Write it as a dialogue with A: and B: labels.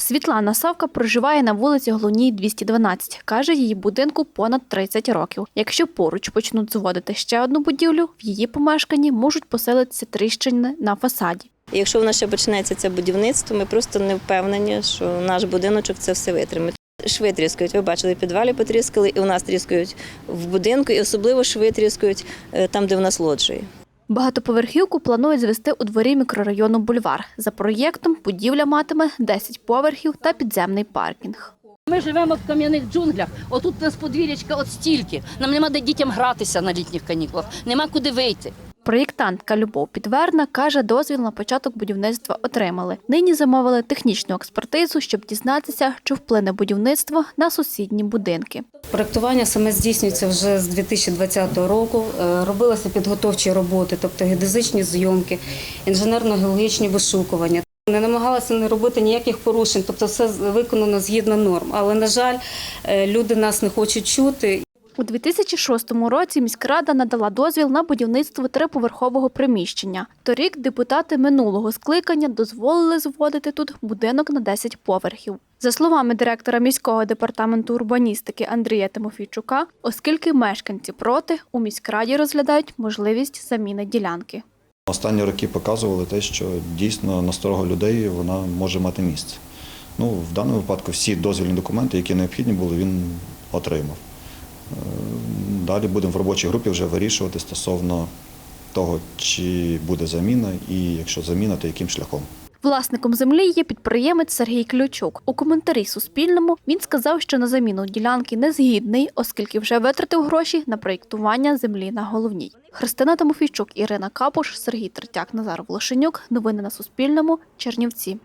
A: Світлана Савка проживає на вулиці Головній 212. Каже, її будинку понад 30 років. Якщо поруч почнуть зводити ще одну будівлю, в її помешканні можуть поселитися тріщини на фасаді.
B: Якщо в нас ще почнеться це будівництво, ми просто не впевнені, що наш будиночок це все витримає. Шви тріскають. Ви бачили, підвалі потріскали, і у нас тріскають в будинку, і особливо шви тріскають е, там, де в нас лоджії.
A: Багатоповерхівку планують звести у дворі мікрорайону Бульвар. За проєктом будівля матиме 10 поверхів та підземний паркінг.
C: Ми живемо в кам'яних джунглях. Отут у нас подвір'ячка от стільки. Нам нема де дітям гратися на літніх канікулах, нема куди вийти.
A: Проєктантка Любов Підверна каже, дозвіл на початок будівництва отримали. Нині замовили технічну експертизу, щоб дізнатися, чи вплине будівництво на сусідні будинки.
D: Проектування саме здійснюється вже з 2020 року. Е, Робилися підготовчі роботи, тобто геодезичні зйомки, інженерно-геологічні вишукування. Не намагалися не робити ніяких порушень, тобто все виконано згідно норм. Але, на жаль, е, люди нас не хочуть чути.
A: У 2006 році міськрада надала дозвіл на будівництво триповерхового приміщення. Торік депутати минулого скликання дозволили зводити тут будинок на 10 поверхів. За словами директора міського департаменту урбаністики Андрія Тимофійчука, оскільки мешканці проти, у міськраді розглядають можливість заміни ділянки.
E: Останні роки показували те, що дійсно насторога людей вона може мати місце. Ну, в даному випадку всі дозвільні документи, які необхідні були, він отримав. Далі будемо в робочій групі вже вирішувати стосовно того, чи буде заміна, і якщо заміна, то яким шляхом.
A: Власником землі є підприємець Сергій Ключук. У коментарі Суспільному він сказав, що на заміну ділянки не згідний, оскільки вже витратив гроші на проєктування землі на головній. Христина Тимофійчук, Ірина Капуш, Сергій Третяк, Назар Волошенюк. Новини на Суспільному. Чернівці.